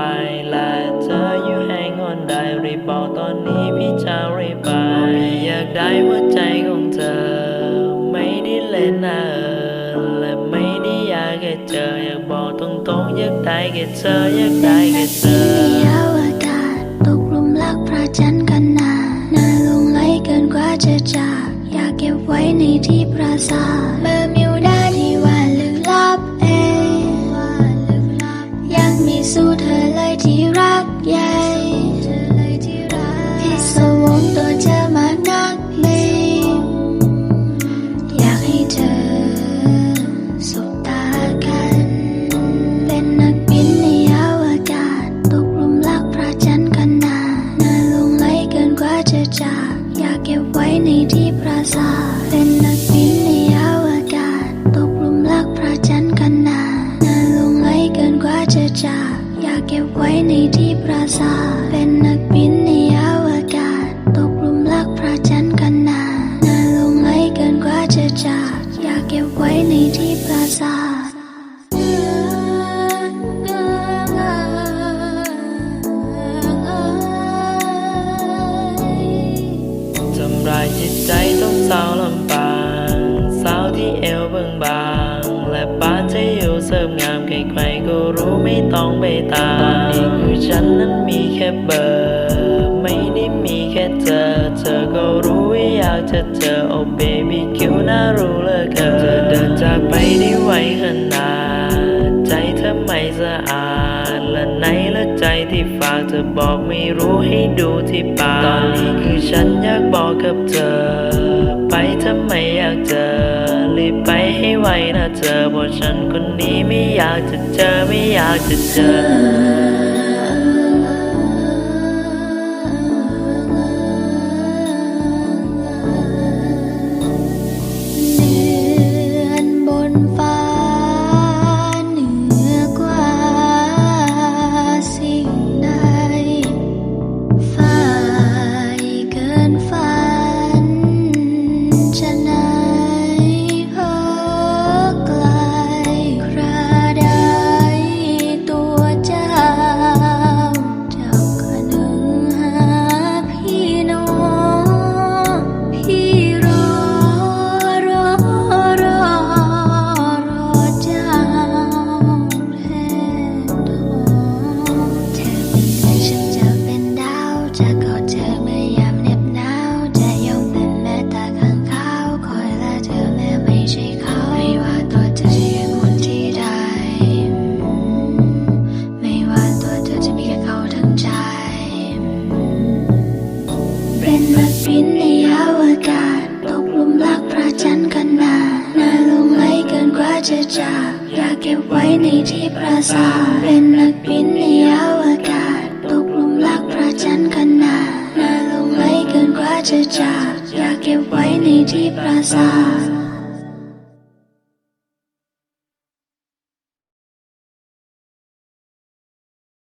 ไปและเธออยู่ให้งอนได้รีบบอกตอนนี้พี่จะรีบไป อยากได้หัวใจของเธอ ไม่ได้เล่นนะและไม่ได้อยากแค่เจออยากบอกตรงๆอยากได้แค่เธออยากได้แค่เธอจันกันนานาลงไหลเกินกว่าจะจาก อยากเก็บไว้ในที่ประสาทเมื่อมี มีสู้เธอเลยที่รักใหญ่พิศวงตัวเธอมากนักเลยอยากให้เธอสบตากัน เป็นนักบินในอวกาศ ตกหลุมรักพระจันทร์กันนาน่าหลงไหลเกินกว่าจะจาก อยากเก็บไว้ในที่ปราสาทเป็นนักบิน จะจากอยากเก็บไว้ในที่ปราสาทเป็นนักบินในอวกาศ ตกหลุมรักพระจันทร์กันนาน่าหลงไหลเกินกว่าจะจากอยากเก็บไว้ในที่ปราสาททำรายจิตใจต้องเศร้าลำบากสาวที่เอวเบิ่งบางและบ้านที่อยู่เสริมงามใครๆก็รู้ไม่ ต้องไปตามตอนนี้คือฉันนั้นมีแค่เบอร์ ไม่ได้มีแค่เธอ เธอก็รู้ว่าอยากจะเจอ โอ้เบบี้คิวน่ารู้เลยเกินเธอเดินจากไปได้ไวขนาด ใจเธอไม่สะอาด และไหนละใจที่ฝากเธอบอกไม่รู้ให้ดูที่ปากตอนนี้คือฉันอยากบอกกับเธอ ไปทำไมอยากเจอ นะเธอเพราะฉันคนนี้ไม่อยากจะเจอไม่อยากจะเจอ จะจากอยากเก็บไว้ในที่ปราสาทเป็นนักบินในอวกาศตกหลุมรักพระจันทร์ขนาดน่าลงไหลเกินกว่าจะจากอยากเก็บไว้ในที่ปราสาท